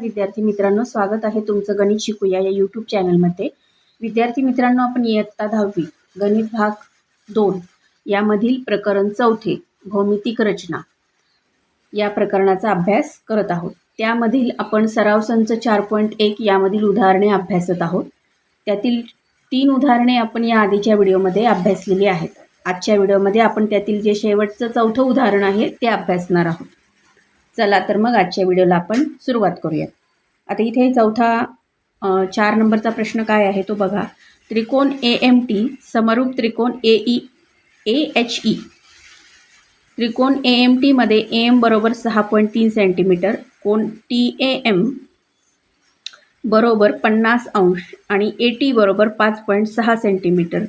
विद्यार्थी मित्रांनो स्वागत आहे तुमचं गणित शिकूया या यूट्यूब चॅनलमध्ये विद्यार्थी मित्रांनो आपण इयत्ता दहावी गणित भाग दोन यामधील प्रकरण चौथे भौमितिक रचना या प्रकरणाचा अभ्यास करत आहोत. त्यामधील आपण सराव संच चार पॉईंट एक यामधील उदाहरणे अभ्यासत आहोत. त्यातील तीन उदाहरणे आपण या आधीच्या व्हिडिओमध्ये अभ्यासलेली आहेत. आजच्या व्हिडिओमध्ये आपण त्यातील जे शेवटचं चौथं उदाहरण आहे ते अभ्यासणार आहोत. चला तर मग आजच्या व्हिडिओला आपण सुरुवात करूयात. आता इथे चौथा चार नंबरचा प्रश्न काय आहे तो बघा. त्रिकोण ए एम टी समरूप त्रिकोण A E A H E त्रिकोण ए एम टीमध्ये ए एम बरोबर सहा पॉईंट तीन सेंटीमीटर कोण टी ए एम बरोबर पन्नास अंश आणि ए टी बरोबर पाच पॉईंट सहा सेंटीमीटर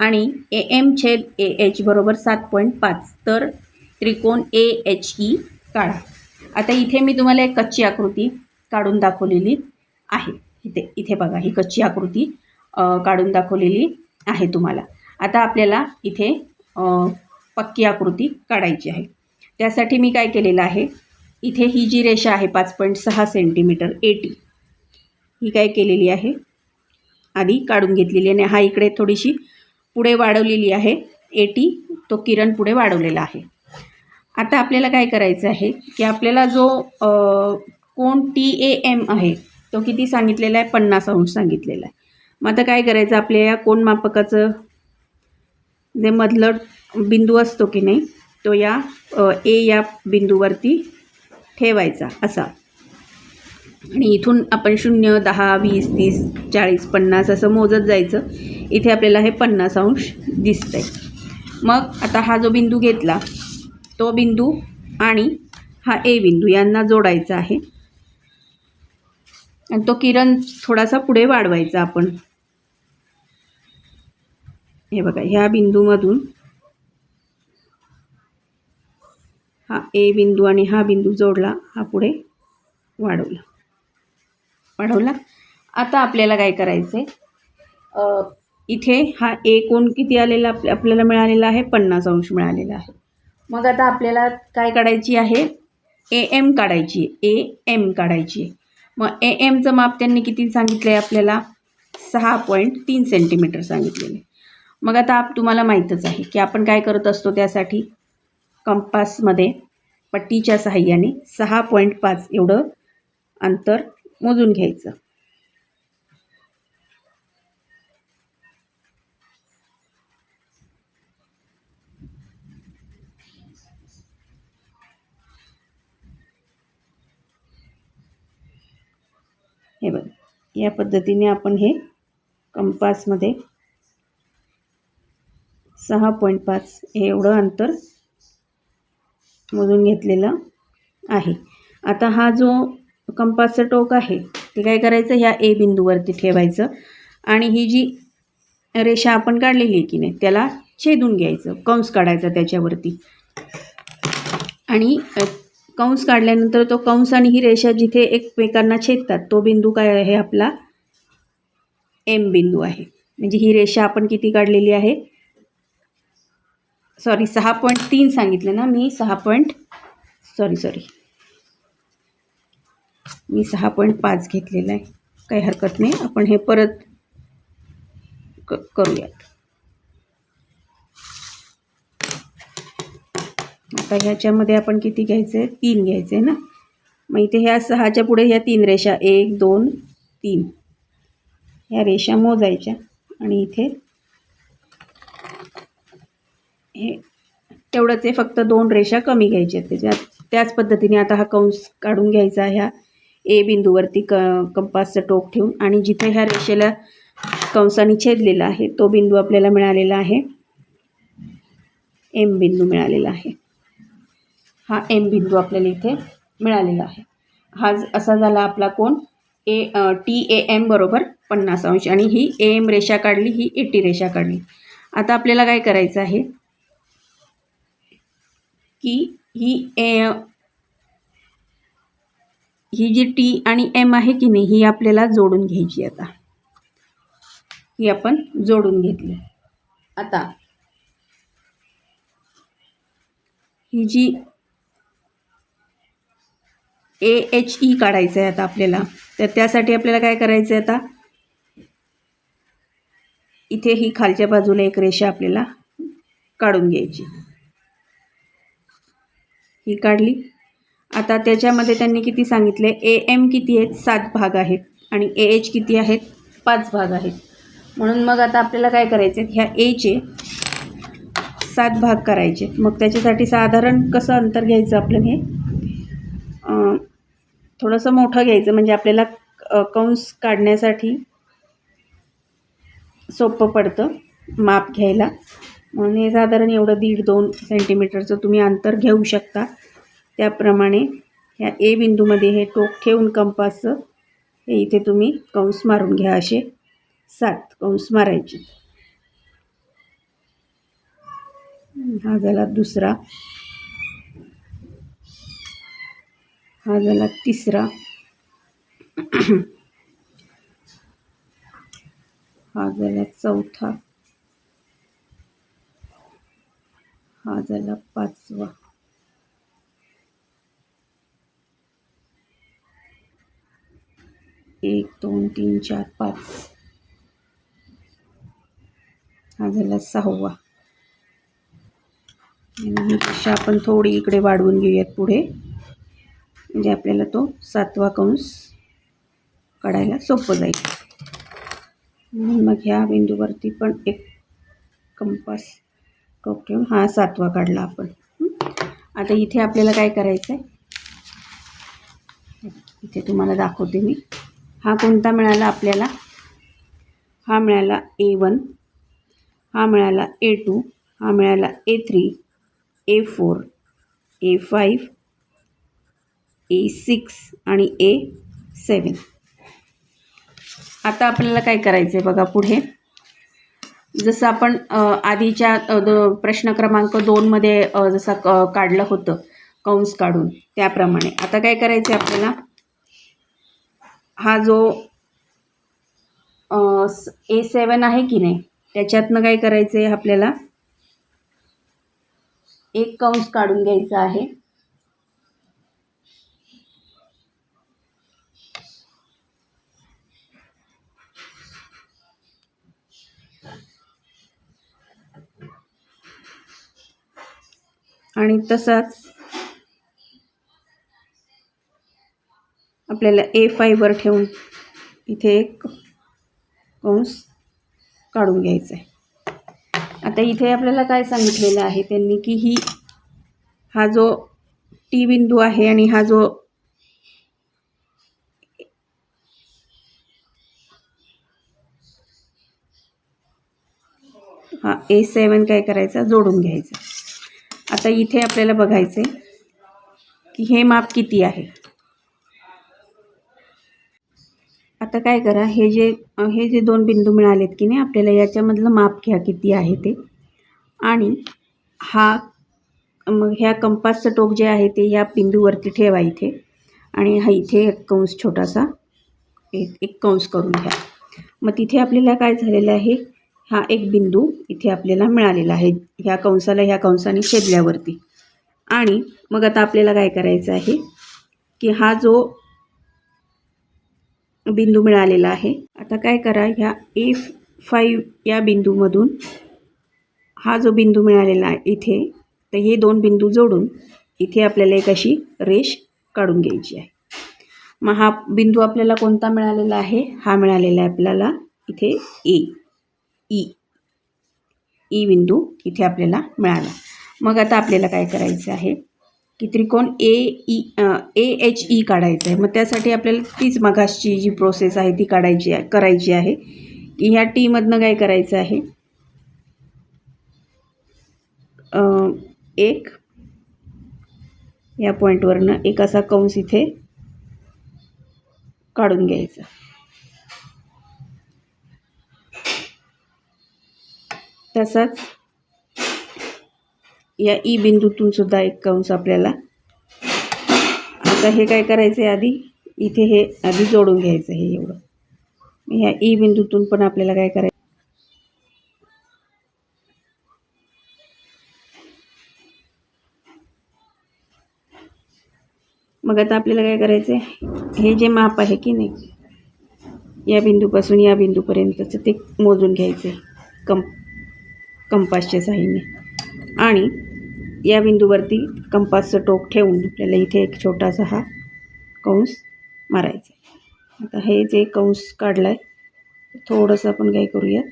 आणि ए एम छेद ए एच बरोबर सात पॉईंट पाच. तर त्रिकोण ए एच ई काढा. आता इथे मी तुम्हाला एक कच्ची आकृती काढून दाखवलेली आहे. इथे इथे बघा ही कच्ची आकृती काढून दाखवलेली आहे तुम्हाला. आता आपल्याला इथे पक्की आकृती काढायची आहे. त्यासाठी मी काय केलेलं आहे इथे ही जी रेषा आहे पाच पॉईंट सहा सेंटीमीटर एटी ही काय केलेली आहे आधी काढून घेतलेली आणि हा इकडे थोडीशी पुढे वाढवलेली आहे एटी तो किरण पुढे वाढवलेला आहे. आता आपल्याला काय करायचं आहे की आपल्याला जो कोण टी ए एम आहे तो किती सांगितलेला आहे? पन्नास अंश सांगितलेला आहे. मग आता काय करायचं? आपल्या या कोण मापकाचं? जे मधलं बिंदू असतो की नाही तो या ए या बिंदूवरती ठेवायचा असा. आणि इथून आपण शून्य दहा वीस तीस चाळीस पन्नास असं मोजत जायचं. इथे आपल्याला हे पन्नास अंश दिसतंय. मग आता हा जो बिंदू घेतला तो बिंदू आणि हा ए बिंदू यांना जोडायचा आहे. आणि तो किरण थोडासा पुढे वाढवायचा आपण. हे बघा ह्या बिंदूमधून हा ए बिंदू आणि हा बिंदू जोडला हा पुढे वाढवला. वाढवला? आता आपल्याला काय करायचं आहे इथे हा ए कोण किती आलेला आपल्याला मिळालेला आहे? पन्नास अंश मिळालेला आहे. मग आता आपल्याला काय काढायची आहे? ए एम काढायची आहे. ए एम काढायची आहे. मग ए एमचं माप त्यांनी किती सांगितलं आहे आपल्याला? सहा पॉईंट तीन सेंटीमीटर सांगितलेले मग आता आप तुम्हाला माहीतच आहे की आपण काय करत असतो त्यासाठी? कंपासमध्ये पट्टीच्या सहाय्याने सहा पॉईंट पाच एवढं अंतर मोजून घ्यायचं. हे बघ या पद्धतीने आपण हे कंपासमध्ये सहा पॉईंट पाच हे एवढं अंतर मोजून घेतलेलं आहे. आता हा जो कंपासचं टोक आहे ते काय करायचं? ह्या ए बिंदूवरती ठेवायचं आणि ही जी रेषा आपण काढलेली आहे की नाही त्याला छेदून घ्यायचं कंस काढायचा त्याच्यावरती. आणि कंस काढल्यानंतर तो कंस आणि ही रेषा जिथे एकमेकांना छेदतात तो बिंदू काय आहे आपला? एम बिंदू आहे. म्हणजे ही रेषा आपण किती काढलेली आहे? सॉरी सहा पॉईंट तीन सांगितलं ना मी सहा पॉईंट सॉरी सॉरी मी सहा पॉईंट पाच घेतलेला आहे. काही हरकत नाही. आपण हे परत क करूयात. आता ह्याच्यामध्ये आपण किती घ्यायचं? आहे तीन घ्यायचे ना? मग इथे ह्या सहाच्या पुढे ह्या तीन रेषा एक दोन तीन. ह्या रेषा मोजायच्या. आणि इथे हे तेवढंच आहे फक्त दोन रेषा कमी घ्यायच्या आहेत. त्याच्यात त्याच पद्धतीने आता हा कंस काढून घ्यायचा ह्या ए बिंदूवरती क कंपासचं टोक ठेवून. आणि जिथे ह्या रेषेला कंसाने छेदलेला आहे तो बिंदू आपल्याला मिळालेला आहे. एम बिंदू मिळालेला आहे. हा एम बिंदू आपल्याला इथे मिळालेला आहे. हा असा झाला आपला कोण ए टी ए एम बरोबर पन्नास अंश आणि ही ए एम रेषा काढली ही e, ए टी रेषा काढली. आता आपल्याला काय करायचं आहे? की ही ए ही जी टी आणि एम आहे की नाही ही आपल्याला जोडून घ्यायची आता. ही आपण जोडून घेतली. आता ही जी ए एच ई काढायचं आहे आता आपल्याला. तर त्यासाठी आपल्याला काय करायचं आहे आता? इथे ही खालच्या बाजूला एक रेषा आपल्याला काढून घ्यायची. ही काढली. आता त्याच्यामध्ये त्यांनी किती सांगितले? ए एम किती आहेत? सात भाग आहेत. आणि ए एच किती आहेत? पाच भाग आहेत. म्हणून मग आता आपल्याला काय करायचं आहे ह्या एचे सात भाग करायचे मग त्याच्यासाठी साधारण कसं अंतर घ्यायचं आपलं हे? थोडंसं मोठं घ्यायचं म्हणजे आपल्याला कंस काढण्यासाठी सोपं पडतं माप घ्यायला. म्हणून हे साधारण एवढं दीड दोन सेंटीमीटरचं तुम्ही अंतर घेऊ शकता. त्याप्रमाणे ह्या ए बिंदूमध्ये हे टोक ठेवून कंपासचं हे इथे तुम्ही कंस मारून घ्या असे सात कंस मारायचे. हा झाला दुसरा. हा झाला तिसरा. हा झाला चौथा. हा झाला पाचवा. एक दोन तीन चार पाच. हा झाला सहावा. आणि ही रेषा आपण थोडी इकडे वाढवून घेऊयात पुढे. म्हणजे आपल्याला तो सातवा कंस काढायला सोपं जाईल. म्हणून मग ह्या बिंदूवरती पण एक कंपास टोक ठेवून हा सातवा काढला आपण. आता इथे आपल्याला काय करायचं आहे इथे तुम्हाला दाखवते मी. हा कोणता मिळाला? आपल्याला हा मिळाला ए वन हा मिळाला ए टू हा मिळाला A three A four A five A six आणि ए सेवन आता आपल्याला काय करायचं आहे बघा पुढे. जसं आपण आधीच्या द प्रश्न क्रमांक दोनमध्ये जसं जसा क काढलं होतं कंस काढून त्याप्रमाणे. आता काय करायचं आहे आपल्याला? हा जो ए सेवन आहे की नाही त्याच्यातनं काय करायचं आहे आपल्याला? एक कंस काढून घ्यायचा आहे. आणि तसाच आपल्याला ए फायवर ठेवून इथे एक कंस काढून घ्यायचा आहे. आता इथे आपल्याला काय सांगितलेलं आहे त्यांनी की ही हा जो टी बिंदू आहे आणि हा जो हा ए सेवन काय करायचा? जोडून घ्यायचा. आता इथे आपल्याला बघायचं आहे की हे माप किती आहे. आता काय करा हे जे हे जे दोन बिंदू मिळालेत की नाही आपल्याला याच्यामधलं माप घ्या किती आहे ते. आणि हा मग ह्या कंपासचं टोक जे आहे ते या बिंदूवरती ठेवा इथे. आणि हा इथे एक कंस छोटासा एक एक कंस करून घ्या. मग तिथे आपल्याला काय झालेलं आहे हा एक बिंदू इथे आपल्याला मिळालेला आहे. ह्या कंसाला ह्या कंसाने छेदल्यावरती. आणि मग आता आपल्याला काय करायचं आहे? की हा जो बिंदू मिळालेला आहे आता काय करा? ह्या ए फाईव्ह या बिंदूमधून हा जो बिंदू मिळालेला आहे इथे तर हे दोन बिंदू जोडून इथे आपल्याला एक अशी रेष काढून घ्यायची आहे. मग हा बिंदू आपल्याला कोणता मिळालेला आहे? हा मिळालेला आहे आपल्याला इथे ए ई. ई बिंदू इथे आपल्याला मिळाला. मग आता आपल्याला काय करायचं आहे? की त्रिकोण A E A H E काढायचं आहे. मग त्यासाठी आपल्याला तीच मगाशची जी प्रोसेस आहे ती काढायची आहे करायची आहे. की ह्या टीमधनं काय करायचं आहे? एक या पॉईंटवरनं एक असा कंस इथे काढून घ्यायचा. तसाच या ई बिंदूतून सुद्धा एक कंस आपल्याला आता हे काय करायचं आहे आधी? इथे हे आधी जोडून घ्यायचं हे एवढं. ह्या ई e बिंदूतून पण आपल्याला काय करायचं? मग आता आपल्याला काय करायचं आहे हे जे माप आहे की नाही? या बिंदूपासून या बिंदूपर्यंतचं ते मोजून घ्यायचं आहे कंप कंपासच्या साहाय्याने आणि या बिंदूवरती कंपासचं टोक ठेवून आपल्याला इथे एक छोटासा हा कंस मारायचा आहे. आता हे जे कंस काढला आहे थोडंसं आपण काय करूयात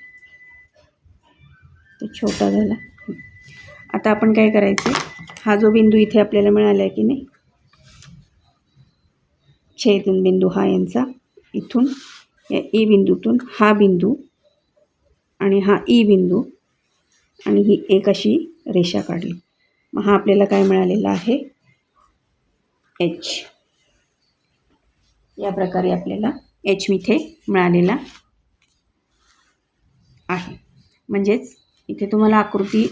तो छोटा झाला. आता आपण काय करायचं हा जो बिंदू इथे आपल्याला मिळाला आहे की नाही? छेदन बिंदू हा यांचा. इथून या ई बिंदूतून हा बिंदू आणि हा ई बिंदू आणि ही एक अशी रेषा काढली. मग हा आपल्याला काय मिळालेला आहे? एच या प्रकारे आपल्याला एच इथे मिळालेला आहे. म्हणजेच इथे तुम्हाला आकृती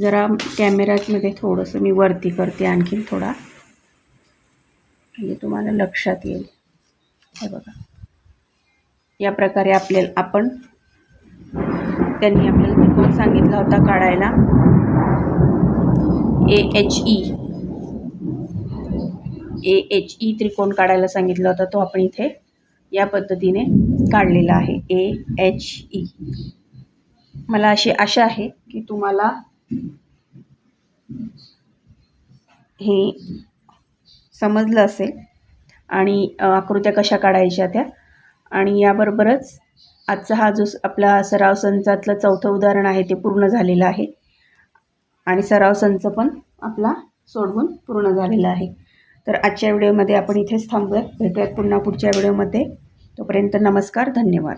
जरा कॅमेरामध्ये थोडंसं मी वरती करते आणखीन थोडा. म्हणजे तुम्हाला लक्षात येईल. हे बघा. या प्रकारे आपल्याला आपण त्यांनी आपल्याला त्रिकोण सांगितला होता काढायला. A H E A H E त्रिकोण काढायला सांगितला होता तो आपण इथे या पद्धतीने काढलेला आहे. ए एच ई मला अशी आशा आहे की तुम्हाला हे समजलं असेल. आणि आकृत्या कशा काढायच्या त्या. आणि याबरोबरच आजचा हा जो स- आपला सराव संचातलं चौथं उदाहरण आहे ते पूर्ण झालेलं आहे. आणि सराव संच पण आपला सोडवून पूर्ण झालेला आहे. तर आजच्या व्हिडिओमध्ये आपण इथेच थांबूयात भेटूयात पुन्हा पुढच्या व्हिडिओमध्ये. तोपर्यंत नमस्कार धन्यवाद.